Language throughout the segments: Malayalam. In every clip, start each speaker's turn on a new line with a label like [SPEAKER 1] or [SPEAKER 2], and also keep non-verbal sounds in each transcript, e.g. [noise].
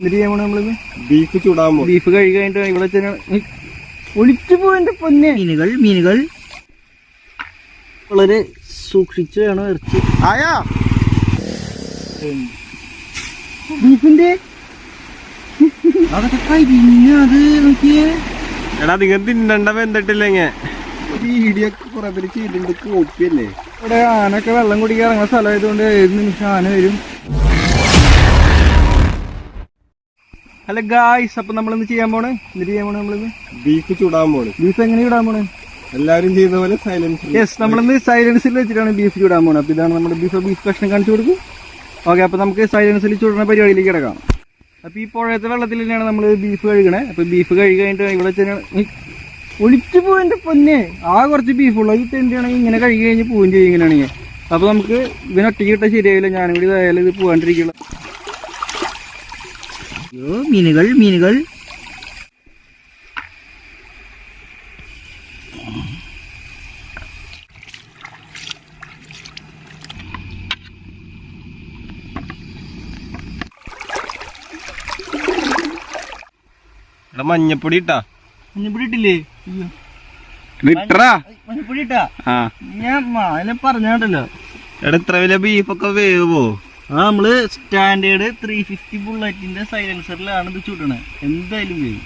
[SPEAKER 1] എന്നിട്ട്
[SPEAKER 2] ബീഫ് ചൂടാൻ
[SPEAKER 1] ബീഫ് കഴുകി കഴിഞ്ഞിട്ട് ഇവിടെ തന്നെ ഒളിച്ചു പോയെന്റെ പൊന്നെ. മീനുകൾ മീനുകൾ. വളരെ സൂക്ഷിച്ചു വേണം ഇറച്ചി.
[SPEAKER 2] ആയാ?
[SPEAKER 1] ബീഫിന്റെ? അതൊക്കെ കരിഞ്ഞ അത് നോക്കിയേ.
[SPEAKER 2] എടാ നിങ്ങൾ തിന്നണ്ട കുറെ പേര് ചെയ്തിട്ടുണ്ട് കോപ്പിയല്ലേ
[SPEAKER 1] ഇവിടെ ആനൊക്കെ വെള്ളം കുടിക്കാൻ ഇറങ്ങുന്ന സ്ഥലമായതുകൊണ്ട് ഏത് നിമിഷം ആന വരും. അല്ല ഗായ്സ് അപ്പൊ നമ്മളിന്ന് ചെയ്യാൻ പോണ്? എന്ത് ചെയ്യാൻ പോണ് നമ്മളിന്ന്
[SPEAKER 2] ബീഫ് ചൂടാൻ പോണ്.
[SPEAKER 1] ബീഫ് എങ്ങനെ ചൂടാൻ പോണ്?
[SPEAKER 2] എല്ലാരും ചെയ്യുന്ന പോലെ സൈലൻസ്
[SPEAKER 1] യെസ് നമ്മളിന്ന് സൈലൻസിൽ വെച്ചിട്ടാണ് ബീഫ് ചൂടാൻ പോണത് അപ്പൊ ഇതാണ് നമ്മുടെ ബീഫ് ബീഫ് കഷ്ണം കാണിച്ചു കൊടുക്കും. ഓക്കെ അപ്പൊ നമുക്ക് സൈലൻസിൽ ചൂടുന്ന പരിപാടിയിലേക്ക് കിടക്കാം. അപ്പൊ ഈ പുഴയത്തെ വെള്ളത്തിൽ തന്നെയാണ് നമ്മൾ ബീഫ് കഴുകണേ. അപ്പൊ ബീഫ് കഴുകി കഴിഞ്ഞിട്ട് ഇവിടെ തന്നെയാണ് ഒളിച്ചു പോയിന്റെ പൊന്നെ. ആ കുറച്ച് ബീഫുള്ള ഈ തെണ്ടിയാണെങ്കിൽ ഇങ്ങനെ കഴുകി കഴിഞ്ഞ് പോവുകയും ചെയ്യും ഇങ്ങനെയാണെങ്കിൽ. അപ്പൊ നമുക്ക് ഇവനൊറ്റയ്ക്ക് കിട്ടാൻ ശരിയാവില്ല. ഞാനും കൂടി ഇതായാലും ഇത് പോകാണ്ടിരിക്കുള്ള അയ്യോ മീനുകൾ മീനുകൾ.
[SPEAKER 2] എടാ മഞ്ഞപ്പൊടി ഇട്ടാ.
[SPEAKER 1] മഞ്ഞപ്പൊടി ഇട്ടില്ലേ? മഞ്ഞപ്പൊടി ഇട്ടാ? ഞാൻ പറഞ്ഞാട്ടല്ലോ
[SPEAKER 2] എടാ ഇത്ര വലിയ ബീഫൊക്കെ വേവോ
[SPEAKER 1] ആ നമ്മൾ സ്റ്റാൻഡേർഡ് ത്രീ ഫിഫ്റ്റി ബുള്ളറ്റിന്റെ സൈലൻസറിലാണ് ഇത് ചുടണത് എന്തായാലും ചെയ്യും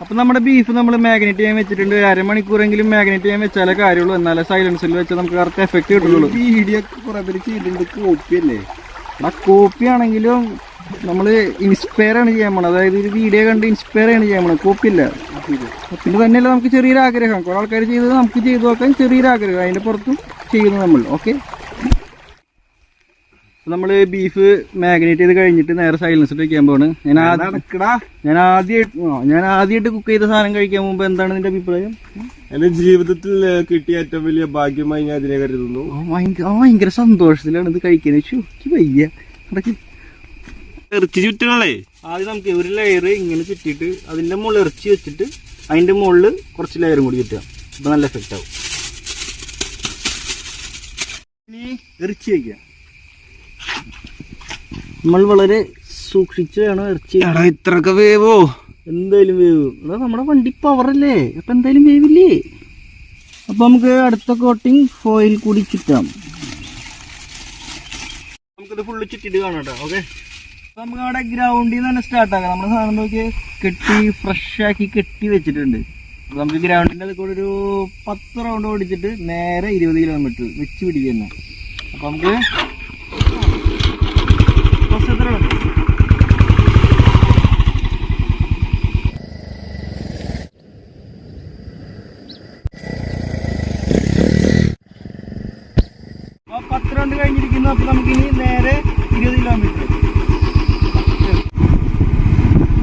[SPEAKER 1] അപ്പൊ നമ്മുടെ ബീഫ് നമ്മൾ മാഗ്നറ്റ് ചെയ്യാൻ വെച്ചിട്ടുണ്ട്. അരമണിക്കൂറെങ്കിലും മാഗ്നറ്റ് ചെയ്യാൻ വെച്ചാലേ കാര്യമുള്ളൂ. എന്നാലേ സൈലൻസറിൽ വെച്ചാൽ നമുക്ക് കറക്റ്റ് എഫക്റ്റ് കിട്ടുള്ളൂ.
[SPEAKER 2] വീഡിയോ കുറെ പേര് ചെയ്തിട്ടുണ്ട്. കോപ്പിയല്ലേ
[SPEAKER 1] ആ കോപ്പി ആണെങ്കിലും നമ്മൾ ഇൻസ്പയർ ആണ് ചെയ്യാൻ പോണത്. അതായത് ഒരു വീഡിയോ കണ്ട് ഇൻസ്പയർ ആണ് ചെയ്യാൻ പോണത്. കോപ്പി അല്ല പിന്നെ തന്നെയല്ല നമുക്ക് ചെറിയൊരു ആഗ്രഹം. കുറെ ആൾക്കാർ ചെയ്തത് നമുക്ക് ചെയ്തു നോക്കാൻ ചെറിയൊരു ആഗ്രഹം. അതിന്റെ പുറത്തും ചെയ്യുന്നു നമ്മൾ. ഓക്കെ നമ്മൾ ബീഫ് മാഗ്നേറ്റ് ചെയ്ത് കഴിഞ്ഞിട്ട് നേരെ സൈലൻസ് വെക്കാൻ പോണ് ഞാൻ ഞാൻ ആദ്യമായിട്ട് ഞാൻ ആദ്യമായിട്ട് കുക്ക് ചെയ്ത സാധനം കഴിക്കാൻ മുമ്പ് എന്താണ് നിന്റെ അഭിപ്രായം?
[SPEAKER 2] എന്റെ ജീവിതത്തിൽ കിട്ടിയ ഏറ്റവും വലിയ ഭാഗ്യമായി ഞാൻ അതിനെ കരുതുന്നു.
[SPEAKER 1] ഭയങ്കര സന്തോഷത്തിലാണ് ഇത് കഴിക്കുന്നത് വയ്യ.
[SPEAKER 2] ഇറച്ചി ചുറ്റണല്ലേ?
[SPEAKER 1] ആദ്യം നമുക്ക് ഒരു ലെയർ ഇങ്ങനെ ചുറ്റിട്ട് അതിന്റെ മുകളിൽ ഇറച്ചി വെച്ചിട്ട് അതിന്റെ മുകളിൽ കുറച്ച് ലെയറും കൂടി ചുറ്റാം അപ്പൊ നല്ല എഫക്റ്റ് ആവും. ഇനി ഇറച്ചി വയ്ക്കുക നമ്മൾ വളരെ സൂക്ഷിച്ച് വേണം ഇറച്ചി.
[SPEAKER 2] ഇത്രയൊക്കെ വേവോ?
[SPEAKER 1] എന്തായാലും വേവ്. എടാ നമ്മുടെ വണ്ടി പവറല്ലേ അപ്പൊ എന്തായാലും വേവില്ലേ? അപ്പൊ നമുക്ക് അടുത്ത കോട്ടിങ് ഫോയിൽ കൂടി ചുറ്റാം. നമുക്കിത് ഫുള്ള് ചുറ്റിട്ട് കാണാം കേട്ടോ ഓക്കെ അപ്പൊ നമുക്ക് അവിടെ ഗ്രൗണ്ടിൽ നിന്ന് തന്നെ സ്റ്റാർട്ട് ആക്കാം. നമ്മുടെ സാധനം നോക്കി കെട്ടി ഫ്രഷ് ആക്കി കെട്ടി വെച്ചിട്ടുണ്ട്. അപ്പൊ നമുക്ക് ഗ്രൗണ്ടിന്റെ അത് കൂടെ ഒരു പത്ത് റൗണ്ട് ഓടിച്ചിട്ട് നേരെ ഇരുപത് കിലോമീറ്റർ വെച്ച് പിടിക്കുക തന്നെ. അപ്പൊ നമുക്ക് കുറച്ച് എത്ര വേണം? അപ്പൊ പത്ത് റൗണ്ട് കഴിഞ്ഞിരിക്കുന്നു അപ്പൊ നമുക്ക് ഇനി നേരെ ഇരുപത് കിലോമീറ്റർ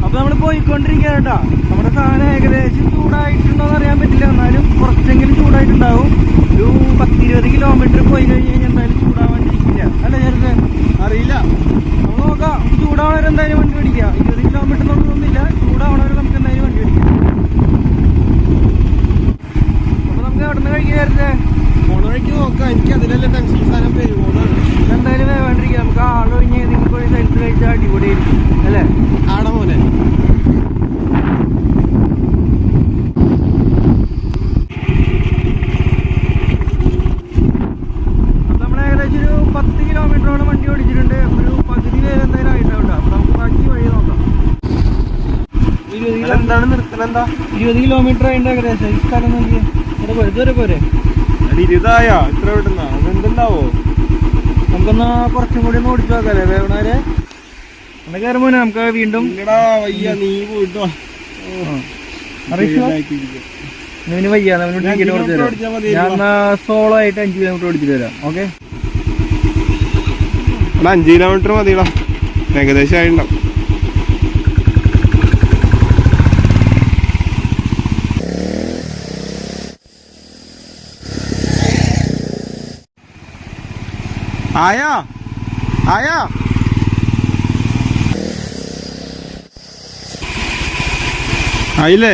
[SPEAKER 1] അപ്പൊ നമ്മൾ പോയിക്കൊണ്ടിരിക്കുക കേട്ടോ നമ്മുടെ സാധനം ഏകദേശം ചൂടായിട്ടുണ്ടോ എന്ന് അറിയാൻ പറ്റില്ല എന്നാലും കുറച്ചെങ്കിലും ചൂടായിട്ടുണ്ടാവും ഒരു പത്തിരുപത് കിലോമീറ്റർ പോയി കഴിഞ്ഞ് കഴിഞ്ഞാൽ എന്തായാലും ചൂടാവാണ്ടിരിക്കില്ല അല്ല ചെറുത്
[SPEAKER 2] അറിയില്ല
[SPEAKER 1] നമുക്ക് നോക്കാം നമുക്ക് ചൂടാവണവരെ എന്തായാലും വണ്ടി ഓടിക്കാം ഇരുപത് കിലോമീറ്റർ എന്നുള്ളതൊന്നുമില്ല ചൂടാവണവരെ നമുക്ക് എന്തായാലും വണ്ടി ഓടിക്കാം അപ്പൊ നമുക്ക് അവിടെ നിന്ന് കഴിക്കാറുണ്ട്
[SPEAKER 2] പോണ വഴിക്ക് നോക്കാം അതിലല്ല ടെൻഷൻ സാധനം വരുമോന്നാണ്
[SPEAKER 1] എന്തായാലും വേണ്ടിരിക്കുക നമുക്ക് ആളൊഴിഞ്ഞ് നിങ്ങൾക്ക് ഒരു സ്ഥലത്ത് കഴിച്ചാൽ അടിപൊളിയായിരിക്കും. അല്ലേ?
[SPEAKER 2] ആടെ
[SPEAKER 1] നോക്കാം. ഇരുപത് കിലോമീറ്റർ ആയിട്ട് ഏകദേശം. ഈ സ്ഥലം നോക്കിയാൽ ഇവിടെ പോരെ ഇതുവരെ പോരെ?
[SPEAKER 2] ഇരുതായ ഇത്ര വിടുന്ന അതെന്തുണ്ടാവോ?
[SPEAKER 1] നമുക്കൊന്ന് കുറച്ചും കൂടി ഒന്ന് ഓടിച്ചു നോക്കാല്ലേ വേവണാരെ ഒന്ന് കയറുമ്പോ നമുക്ക് വീണ്ടും
[SPEAKER 2] ഇങ്ങടാ വയ്യ നീ പോയിട്ടോ
[SPEAKER 1] ഇവന് വയ്യ അവനോട് ടിക്കറ്റ് കൊടുത്തു
[SPEAKER 2] കിലോമീറ്റർ
[SPEAKER 1] തരാം ഞാൻ സോളോ ആയിട്ട് അഞ്ച് കിലോമീറ്റർ ഓടിച്ചിട്ട് തരാം ഓക്കെ?
[SPEAKER 2] അഞ്ച് കിലോമീറ്റർ മതിടാ ഏകദേശം ആയിണ്ടാവും. ആയാ ആയാ. ആയില്ലേ?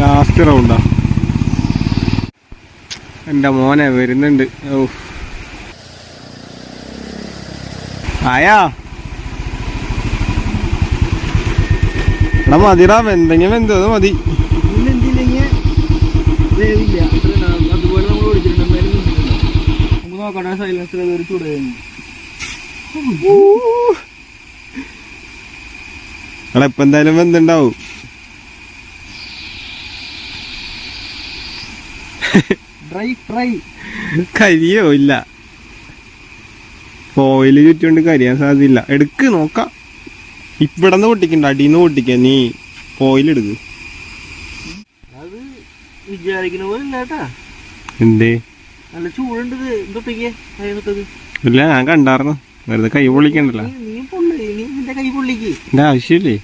[SPEAKER 2] ലാസ്റ്റ് റൗണ്ടാ എന്റെ മോനെ വരുന്നുണ്ട്. ആയാ. എടാ മതിടാ വെന്തെങ്കിൽ വെന്തത് മതി.
[SPEAKER 1] വേവില്ല നോക്കട്ടെ സൈലൻസ് ഒരു
[SPEAKER 2] എടാ ഇപ്പൊ എന്തായാലും വെന്തുണ്ടാവും.
[SPEAKER 1] ഡ്രൈ ഫ്രൈ
[SPEAKER 2] കരിയോ ഇല്ല. ഓയിൽ ചുറ്റുകൊണ്ട് കരിയാൻ സാധ്യതയില്ല. എടുക്ക് നോക്ക. ഇവിടെ നിന്ന് പൊട്ടിക്കണ്ട അടിയിൽ നിന്ന് പൊട്ടിക്ക. നീ ഓയിൽ എടുക്ക്
[SPEAKER 1] അത് പോലെ
[SPEAKER 2] എന്തേ?
[SPEAKER 1] നല്ല ചൂടുണ്ട് ഇത്. എന്തൊട്ടിക്ക് കൈ
[SPEAKER 2] ഇല്ല ഞാൻ കണ്ടായിരുന്നു വെറുതെ കൈ പൊള്ളിക്കണ്ടല്ലോ.
[SPEAKER 1] നീ നീ പൊള്ളി. നീ നിന്റെ കൈ പൊള്ളിക്ക്.
[SPEAKER 2] എന്റെ ആവശ്യമില്ലേ?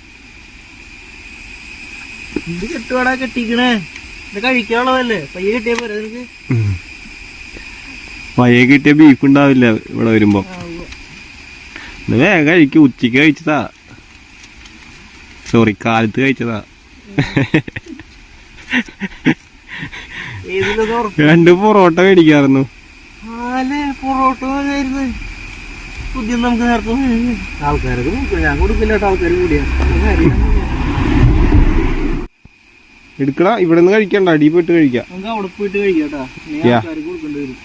[SPEAKER 1] ഇത് കെട്ടിക്കണേ. ഇത് കഴിക്കാനുള്ളതല്ലേ? പയ്യെ കെട്ടിയാ പോരെ നിനക്ക്?
[SPEAKER 2] പയ്യെ കിട്ടിയ ബീഫ് ഉണ്ടാവില്ല ഇവിടെ വരുമ്പോ. ഇത് വേഗം കഴിക്കും. ഉച്ചയ്ക്ക് കഴിച്ചതാ. സോറി കാലത്ത് കഴിച്ചതാ. രണ്ട് പൊറോട്ട
[SPEAKER 1] മേടിക്കാറുന്നു പുതിയ നമുക്ക് നേരത്തെ ആൾക്കാരൊക്കെ ഞാൻ കൊടുക്കില്ല ആൾക്കാർ കൂടിയാ.
[SPEAKER 2] എടുക്കടാ ഇവിടെ നിന്ന് കഴിക്കണ്ട. അടി പോയിട്ട് കഴിക്കാം.
[SPEAKER 1] അവിടെ പോയിട്ട് കഴിക്കാട്ടാ. കൊടുക്കേണ്ടി വരും.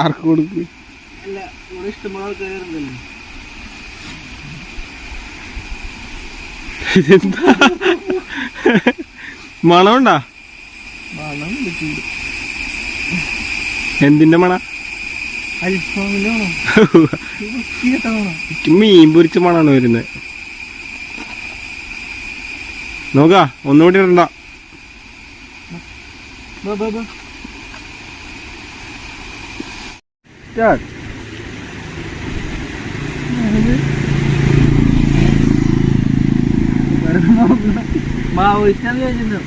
[SPEAKER 2] ആർക്ക് കൊടുക്ക്?
[SPEAKER 1] അല്ല ഇവിടെ
[SPEAKER 2] ഇതെന്താ? മണമുണ്ടാ?
[SPEAKER 1] മണം
[SPEAKER 2] എന്തിന്റെ മണ?
[SPEAKER 1] അൽഫാമിന്റെ മണം. വൃത്തികെട്ട മണം.
[SPEAKER 2] എനിക്ക് മീൻ പൊരിച്ച മണാണ് വരുന്നത് നോക്കാ ഒന്നുകൂടി ഇടണ്ട.
[SPEAKER 1] മാവോയിസ്റ്റാന്ന് ചോദിച്ചിട്ടുണ്ടോ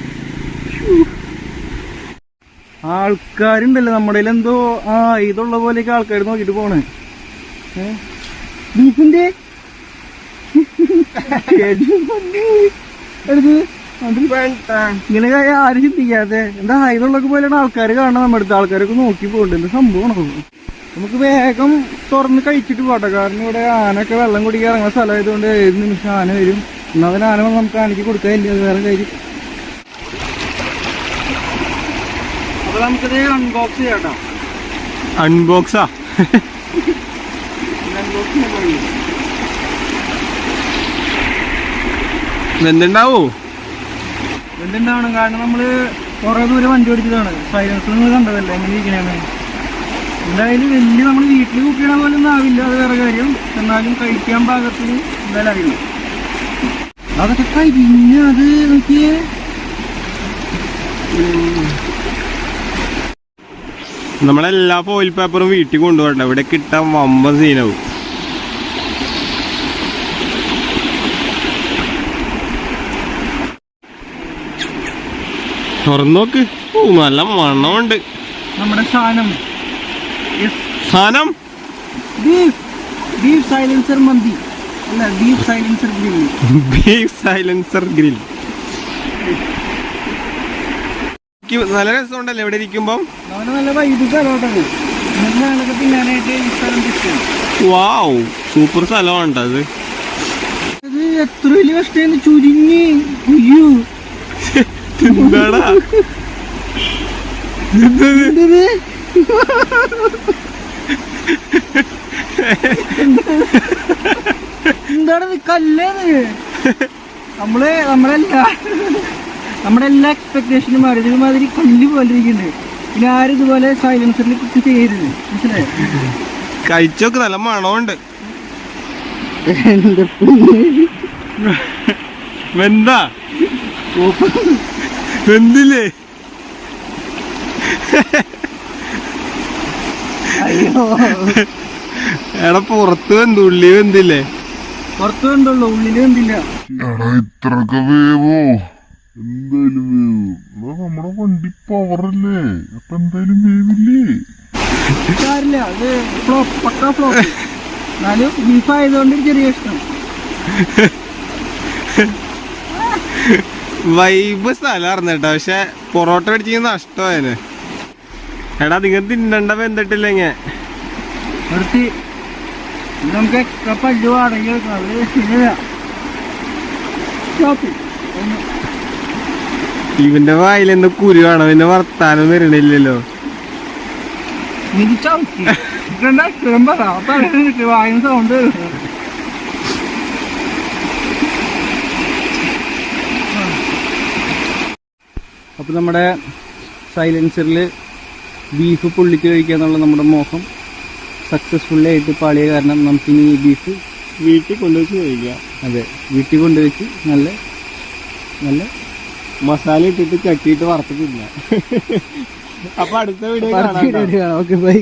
[SPEAKER 1] ആൾക്കാരുണ്ടല്ലോ നമ്മുടെ എന്തോ ആ ഇതുള്ള പോലെയൊക്കെ ആൾക്കാർ നോക്കിട്ട് പോണേ. ബീഫിന്റെ? ഇങ്ങനെ ആരും ചിന്തിക്കാതെ. എന്താ ഇതുള്ളൊക്കെ പോലെയാണ് ആൾക്കാർ കാണണം നമ്മുടെ അടുത്ത്. ആൾക്കാരൊക്കെ നോക്കി പോകണ്ട. എന്ത് സംഭവമാണ്? നമുക്ക് വേഗം തുറന്ന് കഴിച്ചിട്ട് പോട്ടെ. കാരണം ഇവിടെ ആനൊക്കെ വെള്ളം കുടിക്കാൻ ഇറങ്ങുന്ന സ്ഥലമായതുകൊണ്ട് ഏത് നിമിഷം ആന വരും. എന്നാൽ ആന നമുക്ക് ആനയ്ക്ക് കൊടുക്കാൻ ഇല്ല. വേറെ കാര്യം. അപ്പൊ നമുക്കിത് അൺബോക്സ് ചെയ്യാട്ടോ.
[SPEAKER 2] അൺബോക്സാ എന്തുണ്ടാവോ
[SPEAKER 1] എന്തുണ്ടാവണം കാരണം നമ്മൾ കുറെ ദൂരം വണ്ടി ഓടിച്ചതാണ്. സൈലൻസ് നിങ്ങൾ കണ്ടതല്ലേ? എങ്ങനെ ഇരിക്കണേന്ന്? എന്തായാലും വലിയ നമ്മൾ വീട്ടിൽ കുക്ക് പോലെ ഒന്നും ആവില്ല. അത് വേറെ കാര്യം. എന്നാലും കഴിക്കാൻ പാകത്തിന് എന്തായാലും അറിയില്ല അതൊക്കെ കരിഞ്ഞ അത് നോക്കിയേ.
[SPEAKER 2] നമ്മളെല്ലാ ഫോയിൽ പേപ്പറും വീട്ടിൽ കൊണ്ടുപോകണ്ട ഇവിടെ കിട്ടാൻ വമ്പൻ സീനാവും. തുറന്നോക്ക് ഓ നല്ല മണ്ണമുണ്ട്
[SPEAKER 1] നമ്മുടെ സാധനം.
[SPEAKER 2] സാധനം?
[SPEAKER 1] Beef silencer mandi. അല്ല beef silencer grill
[SPEAKER 2] beef silencer grill നല്ല രസമുണ്ടല്ലോ ഇവിടെ ഇരിക്കുമ്പം.
[SPEAKER 1] നല്ല ഈ സ്ഥലം
[SPEAKER 2] വാവ് സൂപ്പർ സ്ഥലമാണ് അത്.
[SPEAKER 1] അത് എത്ര വലിയ കഷ്ടം ചുരുങ്ങി. അയ്യോ. [laughs]
[SPEAKER 2] എന്താടാ
[SPEAKER 1] എന്തത്? എന്താണത് കല്ലാണ് നമ്മൾ നമ്മളെല്ലാ നമ്മുടെ എല്ലാ എക്സ്പെക്ടേഷനും മാറി. ഇതുമാതിരി കല്ല് പോലെ ഇരിക്കുന്നുണ്ട് പിന്നെ ആരും ഇതുപോലെ സൈലൻസറിൽ കുക്ക് ചെയ്യരുത്. മനസ്സിലായോ?
[SPEAKER 2] കഴിച്ചോക്ക് നല്ല മണമുണ്ട്. വെന്താ? വെന്തില്ലേ?
[SPEAKER 1] അയ്യോ.
[SPEAKER 2] എടാ പുറത്ത് വെന്തു. ഉള്ളി വെന്തില്ലേ?
[SPEAKER 1] പുറത്ത് കണ്ടുള്ളൂ ഉള്ളിൽ വെന്തില്ല.
[SPEAKER 3] എടാ ഇത്രക്ക് വേവോ? എന്തായാലും വേവ്. എടാ നമ്മുടെ വണ്ടി പവറല്ലേ അപ്പൊ എന്തായാലും വേവില്ലേ?
[SPEAKER 1] കാര്യമില്ല. അത് ഫ്ലോപ്പ് പക്ക ഫ്ലോപ്പ് എന്നാലും ബീഫ് ആയതുകൊണ്ട് ചെറിയ ഇഷ്ടം
[SPEAKER 2] വൈബ് സ്ഥലം കേട്ടോ. പക്ഷെ പൊറോട്ട മേടിച്ചിങ്ങനെ നഷ്ടമായേനെ. എടാ നിങ്ങൾ തിന്നണ്ട
[SPEAKER 1] ഇത് നമുക്ക് എക്സ്ട്രാ പല്ല് വാടക എടുക്കണം അത് ശരിയാ ഷോപ്പിൽ ഒന്ന്
[SPEAKER 2] ഇവന്റെ വായിൽ കുരു കാണോ. പിന്നെ വർത്താനം വരണില്ലല്ലോ
[SPEAKER 1] അപ്പൊ സൗണ്ട് അപ്പോൾ നമ്മുടെ സൈലൻസറിൽ ബീഫ് പുള്ളിക്ക് കഴിക്കുക എന്നുള്ള നമ്മുടെ മോഹം സക്സസ്ഫുള്ളി ആയിട്ട് പാളിയ കാരണം നമുക്കിനി ഈ ബീഫ്
[SPEAKER 2] വീട്ടിൽ കൊണ്ടുവച്ച് കഴിക്കാം.
[SPEAKER 1] അതെ വീട്ടിൽ കൊണ്ടുവച്ച് നല്ല നല്ല
[SPEAKER 2] മസാല ഇട്ടിട്ട് ചട്ടിയിട്ട് വറുത്തിട്ടില്ല. [laughs] അപ്പൊ അടുത്ത വീഡിയോ കാണാം.
[SPEAKER 1] Okay bye.